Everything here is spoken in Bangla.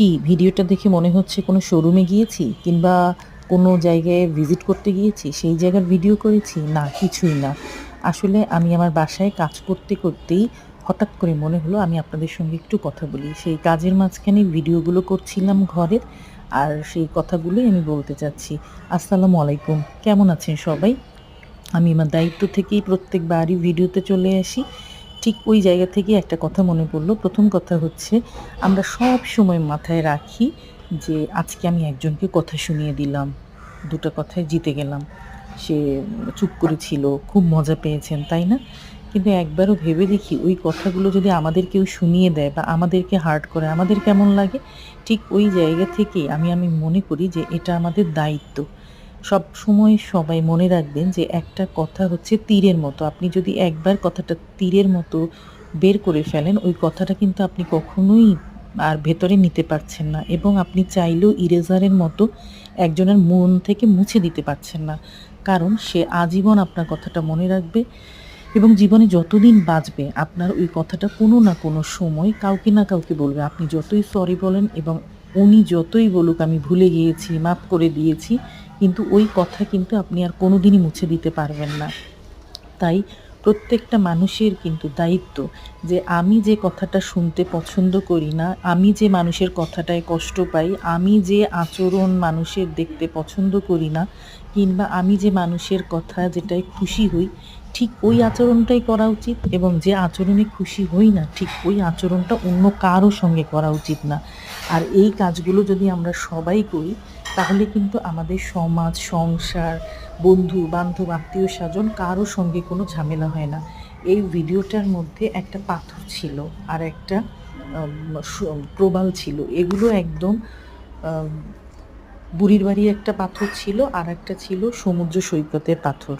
কি ভিডিওটা দেখে মনে হচ্ছে কোনো শোরুমে গিয়েছি কিংবা কোনো জায়গায় ভিজিট করতে গিয়েছি? সেই জায়গার ভিডিও করেছি? না, কিছুই না। আসলে আমি আমার বাসায় কাজ করতে করতেই হঠাৎ করে মনে হলো আমি আপনাদের সঙ্গে একটু কথা বলি। সেই কাজের মাঝখানে ভিডিওগুলো করছিলাম ঘরের আর সেই কথাগুলোই আমি বলতে চাচ্ছি। আসসালামু আলাইকুম। কেমন আছেন সবাই? আমি আমার দায়িত্ব থেকেই প্রত্যেকবারই ভিডিওতে চলে আসি। ঠিক ওই জায়গা থেকে একটা কথা মনে পড়ল। প্রথম কথা হচ্ছে, আমরা সব সময় মাথায় রাখি যে আজকে আমি একজনকে কথা শুনিয়ে দিলাম, দুটো কথায় জিতে গেলাম। সে চুপ করেছিল খুব মজা পেয়েছেন, তাই না? কিন্তু একবারও ভেবে দেখি ওই কথাগুলো যদি আমাদের কেউ শুনিয়ে দেয় বা আমাদেরকে হার্ট করে, আমাদের কেমন লাগে? ঠিক ওই জায়গা থেকে আমি আমি মনে করি যে এটা আমাদের দায়িত্ব। সব সময় সবাই মনে রাখবেন যে একটা কথা হচ্ছে তীরের মতো। আপনি যদি একবার কথাটা তীরের মতো বের করে ফেলেন, ওই কথাটা কিন্তু আপনি কখনোই আর ভেতরে নিতে পারছেন না এবং আপনি চাইলেও ইরেজারের মতো একজনের মন থেকে মুছে দিতে পারছেন না। কারণ সে আজীবন আপনার কথাটা মনে রাখবে এবং জীবনে যতদিন বাঁচবে, আপনার ওই কথাটা কোনো না কোনো সময় কাউকে না কাউকে বলবে। আপনি যতই সরি বলেন এবং উনি যতই বলুক, আমি ভুলে গিয়েছি, মাফ করে দিয়েছি কিন্তু ওই কথা কিন্তু আপনি আর কোনো দিনই মুছে দিতে পারবেন না। তাই প্রত্যেকটা মানুষের কিন্তু দায়িত্ব যে আমি যে কথাটা শুনতে পছন্দ করি না, আমি যে মানুষের কথাটায় কষ্ট পাই, আমি যে আচরণ মানুষের দেখতে পছন্দ করি না, কিংবা আমি যে মানুষের কথা যেটায় খুশি হই, ঠিক ওই আচরণটাই করা উচিত এবং যে আচরণে খুশি হই না, ঠিক ওই আচরণটা অন্য কারও সঙ্গে করা উচিত না। আর এই কাজগুলো যদি আমরা সবাই করি তাহলে কিন্তু আমাদের সমাজ, সংসার, বন্ধু, বান্ধব, আত্মীয় স্বজন কারও সঙ্গে কোনো ঝামেলা হয় না। এই ভিডিওটার মধ্যে একটা পাথর ছিল আর একটা প্রবাল ছিল। এগুলো একদম বুড়ির বাড়ির একটা পাথর ছিল আর একটা ছিল সমুদ্র সৈকতের পাথর।